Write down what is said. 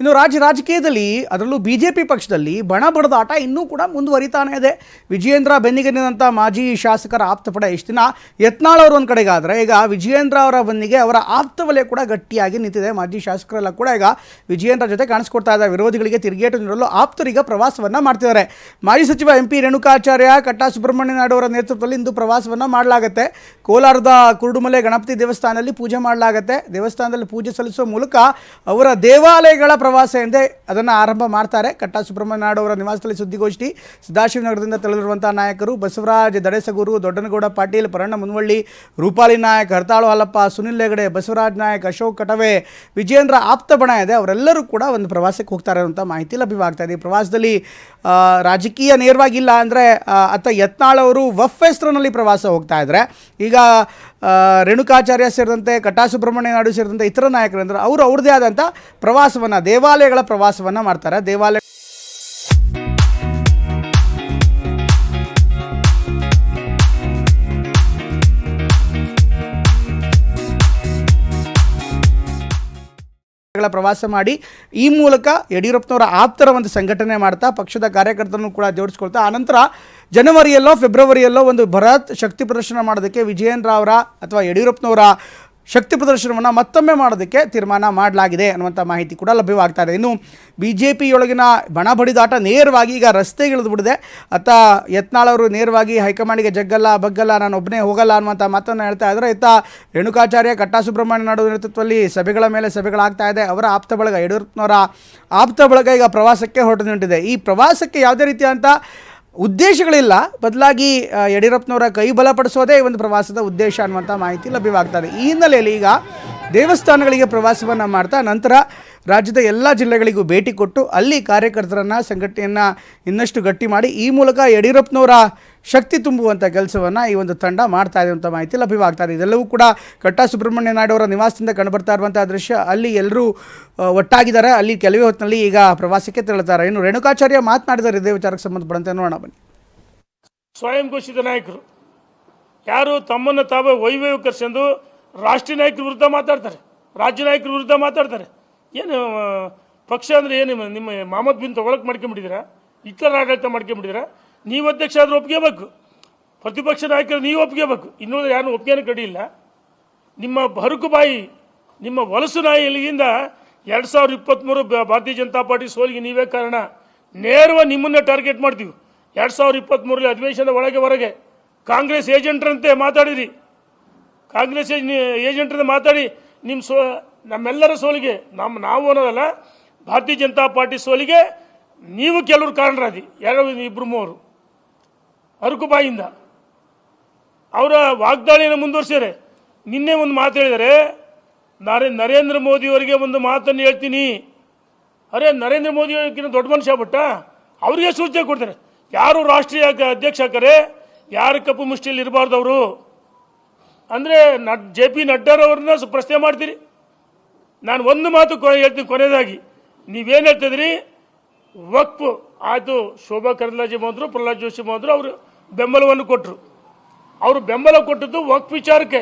ಇನ್ನು ರಾಜ್ಯ ರಾಜಕೀಯದಲ್ಲಿ ಅದರಲ್ಲೂ ಬಿ ಜೆ ಪಿ ಪಕ್ಷದಲ್ಲಿ ಬಣ ಬಡದಾಟ ಇನ್ನೂ ಕೂಡ ಮುಂದುವರಿತಾನೆ ಇದೆ. ವಿಜಯೇಂದ್ರ ಬೆನ್ನಿಗೆನಿದಂಥ ಮಾಜಿ ಶಾಸಕರ ಆಪ್ತಪಡ ಎಷ್ಟು ದಿನ ಯತ್ನಾಳ್ ಅವರು ಒಂದು ಕಡೆಗಾದರೆ, ಈಗ ವಿಜಯೇಂದ್ರ ಅವರ ಬೆನ್ನಿಗೆ ಅವರ ಆಪ್ತ ವಲಯ ಕೂಡ ಗಟ್ಟಿಯಾಗಿ ನಿಂತಿದೆ. ಮಾಜಿ ಶಾಸಕರೆಲ್ಲ ಕೂಡ ಈಗ ವಿಜಯೇಂದ್ರ ಜೊತೆ ಕಾಣಿಸ್ಕೊಡ್ತಾ ಇದ್ದಾರೆ. ವಿರೋಧಿಗಳಿಗೆ ತಿರುಗೇಟು ನೀಡಲು ಆಪ್ತರೀಗ ಪ್ರವಾಸವನ್ನು ಮಾಡ್ತಿದ್ದಾರೆ. ಮಾಜಿ ಸಚಿವ ಎಂ ಪಿ ರೇಣುಕಾಚಾರ್ಯ, ಕಟ್ಟಾ ಸುಬ್ರಹ್ಮಣ್ಯ ನಾಯ್ಡು ಅವರ ನೇತೃತ್ವದಲ್ಲಿ ಇಂದು ಪ್ರವಾಸವನ್ನು ಮಾಡಲಾಗುತ್ತೆ. ಕೋಲಾರದ ಕುರುಡುಮಲೆ ಗಣಪತಿ ದೇವಸ್ಥಾನದಲ್ಲಿ ಪೂಜೆ ಮಾಡಲಾಗುತ್ತೆ. ದೇವಸ್ಥಾನದಲ್ಲಿ ಪೂಜೆ ಸಲ್ಲಿಸುವ ಮೂಲಕ ಅವರ ದೇವಾಲಯಗಳ ಪ್ರವಾಸ ಎಂದೇ ಅದನ್ನು ಆರಂಭ ಮಾಡ್ತಾರೆ. ಕಟ್ಟಾ ಸುಬ್ರಹ್ಮಣ್ಯ ನಾಡು ಅವರ ನಿವಾಸದಲ್ಲಿ ಸುದ್ದಿಗೋಷ್ಠಿ, ಸದಾಶಿವನಗರದಿಂದ ತೆರಳಿರುವಂಥ ನಾಯಕರು ಬಸವರಾಜ್ ದಡೇಸಗೂರು, ದೊಡ್ಡನಗೌಡ ಪಾಟೀಲ್, ಪರಣ್ಣ ಮುನ್ವಳ್ಳಿ, ರೂಪಾಲಿ ನಾಯಕ್, ಹರ್ತಾಳು ಹಾಲಪ್ಪ, ಸುನಿಲ್ ಹೆಗಡೆ, ಬಸವರಾಜ್ ನಾಯಕ್, ಅಶೋಕ್ ಕಟವೆ, ವಿಜೇಂದ್ರ ಆಪ್ತ ಬಣ ಇದೆ. ಅವರೆಲ್ಲರೂ ಕೂಡ ಒಂದು ಪ್ರವಾಸಕ್ಕೆ ಹೋಗ್ತಾರೆ ಅಂತ ಮಾಹಿತಿ ಲಭ್ಯವಾಗ್ತಾ ಇದೆ. ಈ ಪ್ರವಾಸದಲ್ಲಿ ರಾಜಕೀಯ ನೇರವಾಗಿಲ್ಲ ಅಂದರೆ ಅತ್ತ ಯತ್ನಾಳ್ ಅವರು ವಫ್ ಹೆಸರಿನಲ್ಲಿ ಪ್ರವಾಸ ಹೋಗ್ತಾ ಇದ್ದಾರೆ. ಈಗ ರೇಣುಕಾಚಾರ್ಯ ಸೇರಿದಂತೆ ಕಟ್ಟಾ ಸುಬ್ರಹ್ಮಣ್ಯ ನಾಯ್ಡು ಸೇರಿದಂತೆ ಇತರ ನಾಯಕರಂದ್ರೆ, ಅವರು ಅವ್ರದ್ದೇ ಆದಂಥ ಪ್ರವಾಸವನ್ನು, ದೇವಾಲಯಗಳ ಪ್ರವಾಸವನ್ನು ಮಾಡ್ತಾರೆ. ದೇವಾಲಯ ಗಳ ಪ್ರವಾಸ ಮಾಡಿ ಈ ಮೂಲಕ ಯಡಿಯೂರಪ್ಪನವರ ಆಪ್ತರ ಒಂದು ಸಂಘಟನೆ ಮಾಡ್ತಾ, ಪಕ್ಷದ ಕಾರ್ಯಕರ್ತರನ್ನು ಕೂಡ ಜೋಡಿಸ್ಕೊಳ್ತಾ, ಆನಂತರ ಜನವರಿಯಲ್ಲೋ, ಫೆಬ್ರವರಿಯಲ್ಲೋ ಒಂದು ಭರತ್ ಶಕ್ತಿ ಪ್ರದರ್ಶನ ಮಾಡೋದಕ್ಕೆ ವಿಜಯೇಂದ್ರ ಅವರ ಅಥವಾ ಯಡಿಯೂರಪ್ಪನವರ ಶಕ್ತಿ ಪ್ರದರ್ಶನವನ್ನು ಮತ್ತೊಮ್ಮೆ ಮಾಡೋದಕ್ಕೆ ತೀರ್ಮಾನ ಮಾಡಲಾಗಿದೆ ಅನ್ನುವಂಥ ಮಾಹಿತಿ ಕೂಡ ಲಭ್ಯವಾಗ್ತಾ ಇದೆ. ಇನ್ನು ಬಿ ಜೆ ಪಿಯೊಳಗಿನ ಬಣ ಬಡಿದಾಟ ನೇರವಾಗಿ ಈಗ ರಸ್ತೆಗೆ ಇಳಿದುಬಿಡಿದೆ ಅತ್ತ ಯತ್ನಾಳ್ ಅವರು ನೇರವಾಗಿ ಹೈಕಮಾಂಡಿಗೆ ಜಗ್ಗಲ್ಲ, ಬಗ್ಗಲ್ಲ, ನಾನು ಒಬ್ಬನೇ ಹೋಗಲ್ಲ ಅನ್ನುವಂಥ ಮಾತನ್ನು ಹೇಳ್ತಾ ಇದ್ದಾರೆ. ಇತ್ತ ರೇಣುಕಾಚಾರ್ಯ ಕಟ್ಟಾ ಸುಬ್ರಹ್ಮಣ್ಯ ನಾಯ್ಡು ನೇತೃತ್ವದಲ್ಲಿ ಸಭೆಗಳ ಮೇಲೆ ಸಭೆಗಳಾಗ್ತಾ ಇದೆ. ಅವರ ಆಪ್ತ ಬಳಗ, ಯಡಿಯೂರಪ್ಪನವರ ಆಪ್ತ ಬಳಗ ಈಗ ಪ್ರವಾಸಕ್ಕೆ ಹೊರಟು ನಿಂತಿದೆ. ಈ ಪ್ರವಾಸಕ್ಕೆ ಯಾವುದೇ ರೀತಿಯಂಥ ಉದ್ದೇಶಗಳಿಲ್ಲ. ಬದಲಾಗಿ ಯಡಿಯೂರಪ್ಪನವರ ಕೈ ಬಲಪಡಿಸೋದೇ ಈ ಒಂದು ಪ್ರವಾಸದ ಉದ್ದೇಶ ಅನ್ನುವಂಥ ಮಾಹಿತಿ ಲಭ್ಯವಾಗ್ತದೆ ಈ ಹಿನ್ನೆಲೆಯಲ್ಲಿ ಈಗ ದೇವಸ್ಥಾನಗಳಿಗೆ ಪ್ರವಾಸವನ್ನು ಮಾಡ್ತಾ, ನಂತರ ರಾಜ್ಯದ ಎಲ್ಲ ಜಿಲ್ಲೆಗಳಿಗೂ ಭೇಟಿ ಕೊಟ್ಟು ಅಲ್ಲಿ ಕಾರ್ಯಕರ್ತರನ್ನು, ಸಂಘಟನೆಯನ್ನು ಇನ್ನಷ್ಟು ಗಟ್ಟಿ ಮಾಡಿ, ಈ ಮೂಲಕ ಯಡಿಯೂರಪ್ಪನವರ ಶಕ್ತಿ ತುಂಬುವಂಥ ಕೆಲಸವನ್ನು ಈ ಒಂದು ತಂಡ ಮಾಡ್ತಾ ಇದೆ ಅಂತ ಮಾಹಿತಿ ಲಭ್ಯವಾಗ್ತಾ ಇದೆ. ಇದೆಲ್ಲವೂ ಕೂಡ ಕಟ್ಟ ಸುಬ್ರಹ್ಮಣ್ಯ ನಾಯ್ಡು ಅವರ ನಿವಾಸದಿಂದ ಕಂಡುಬರ್ತಾ ಇರುವಂಥ ದೃಶ್ಯ. ಅಲ್ಲಿ ಎಲ್ಲರೂ ಒಟ್ಟಾಗಿದ್ದಾರೆ. ಅಲ್ಲಿ ಕೆಲವೇ ಹೊತ್ತಿನಲ್ಲಿ ಈಗ ಪ್ರವಾಸಕ್ಕೆ ತೆರಳುತ್ತಾರೆ. ಇನ್ನು ರೇಣುಕಾಚಾರ್ಯ ಮಾತನಾಡಿದ್ದಾರೆ. ಇದೇ ವಿಚಾರಕ್ಕೆ ಸಂಬಂಧಪಟ್ಟಂತೆ ನೋಡೋಣ ಬನ್ನಿ. ಸ್ವಯಂ ಘೋಷಿತ ನಾಯಕರು. ಯಾರು ತಮ್ಮನ್ನು ತಾವೇ ವೈಭವೀಕರಿಸಿಕೊಂಡು ರಾಷ್ಟ್ರೀಯ ನಾಯಕರ ವಿರುದ್ಧ ಮಾತಾಡ್ತಾರೆ. ರಾಜ್ಯ ನಾಯಕರ ವಿರುದ್ಧ ಮಾತಾಡ್ತಾರೆ. ಏನು ಪಕ್ಷ ಅಂದರೆ ಏನು ನಿಮ್ಮ- ನಿಮ್ಮ ಮಹಮ್ಮದ್ ಬಿನ್ ತೊಗೊಳಕ್ಕೆ ಮಾಡ್ಕೊಂಬಿಟ್ಟಿದ್ದೀರಾ ಇತರ ಆಡಳಿತ ಮಾಡ್ಕೊಂಬಿಟ್ಟಿದ್ದೀರಾ ನೀವು ಅಧ್ಯಕ್ಷ ಆದರೂ ಒಪ್ಕೋಬೇಕು ಪ್ರತಿಪಕ್ಷ ನಾಯಕರು ನೀವು ಒಪ್ಕೋಬೇಕು ಇನ್ನೂ ಯಾರು ಒಪ್ಪಿಗೆನೂ ಕಡಿಯಿಲ್ಲ. ನಿಮ್ಮ ಹರುಕು ಬಾಯಿ, ನಿಮ್ಮ ವಲಸು ನಾಯಿಗಳಿಂದ ಎರಡು ಸಾವಿರದ ಇಪ್ಪತ್ತ್ಮೂರು ಭಾರತೀಯ ಜನತಾ ಪಾರ್ಟಿ ಸೋಲಿಗೆ ನೀವೇ ಕಾರಣ. ನೇರವಾಗಿ ನಿಮ್ಮನ್ನೇ ಟಾರ್ಗೆಟ್ ಮಾಡ್ತೀವಿ. ಎರಡು ಸಾವಿರದ ಇಪ್ಪತ್ತ್ಮೂರಲ್ಲಿ ಅಧಿವೇಶನದ ಒಳಗೆ ಹೊರಗೆ. ಕಾಂಗ್ರೆಸ್ ಏಜೆಂಟ್ರಂತೆ ಮಾತಾಡಿರಿ. ಕಾಂಗ್ರೆಸ್ ಏಜೆಂಟ್ರಂತೆ ಮಾತಾಡಿ. ನಿಮ್ಮ ಸೋ ನಮ್ಮೆಲ್ಲರ ಸೋಲಿಗೆ ನಮ್ಮ ನಾವು ಅನ್ನೋದಲ್ಲ, ಭಾರತೀಯ ಜನತಾ ಪಾರ್ಟಿ ಸೋಲಿಗೆ ನೀವು ಕೆಲವರು ಕಾರಣರಾದಿ ಯಾರೋ ಇಬ್ಬರು ಮೂವರು. ಅರಕು ಬಾಯಿಂದ ಅವರ ವಾಗ್ದಾಳಿಯನ್ನು ಮುಂದುವರಿಸಿದರೆ ನಿನ್ನೆ ಒಂದು ಮಾತು ಹೇಳಿದರೆ ನರೇ, ನರೇಂದ್ರ ಮೋದಿಯವರಿಗೆ ಒಂದು ಮಾತನ್ನು ಹೇಳ್ತೀನಿ. ಅರೆ, ನರೇಂದ್ರ ಮೋದಿ ಅವರಿಗಿಂತ ದೊಡ್ಡ ಮನುಷ್ಯ ಬಿಟ್ಟ ಅವರಿಗೆ ಸೂಚನೆ ಕೊಡ್ತಾರೆ. ಯಾರು ರಾಷ್ಟ್ರೀಯ ಅಧ್ಯ- ಅಧ್ಯಕ್ಷ ಹಾಕರೆ ಯಾರು ಕಪ್ಪು ಮುಷ್ಟಿಯಲ್ಲಿ ಇರಬಾರ್ದು ಅವರು? ಅಂದರೆ ನಡ್, ಜೆ ಪಿ ನಡ್ಡಾರವ್ರನ್ನ ಪ್ರಶ್ನೆ ಮಾಡ್ತೀರಿ. ನಾನು ಒಂದು ಮಾತು ಹೇಳ್ತೀನಿ ಕೊನೆಯದಾಗಿ. ನೀವೇನು ಹೇಳ್ತಿದ್ರಿ ವಕ್ಫ್ ಆಯಿತು ಶೋಭಾ ಕರಂದ್ಲಾಜೆ ಬಂದರು ಪ್ರಹ್ಲಾದ್ ಜೋಶಿ ಬಂದರು ಅವರು ಬೆಂಬಲವನ್ನು ಕೊಟ್ಟರು ಅವರು ಬೆಂಬಲ ಕೊಟ್ಟಿದ್ದು ವಕ್ ವಿಚಾರಕ್ಕೆ.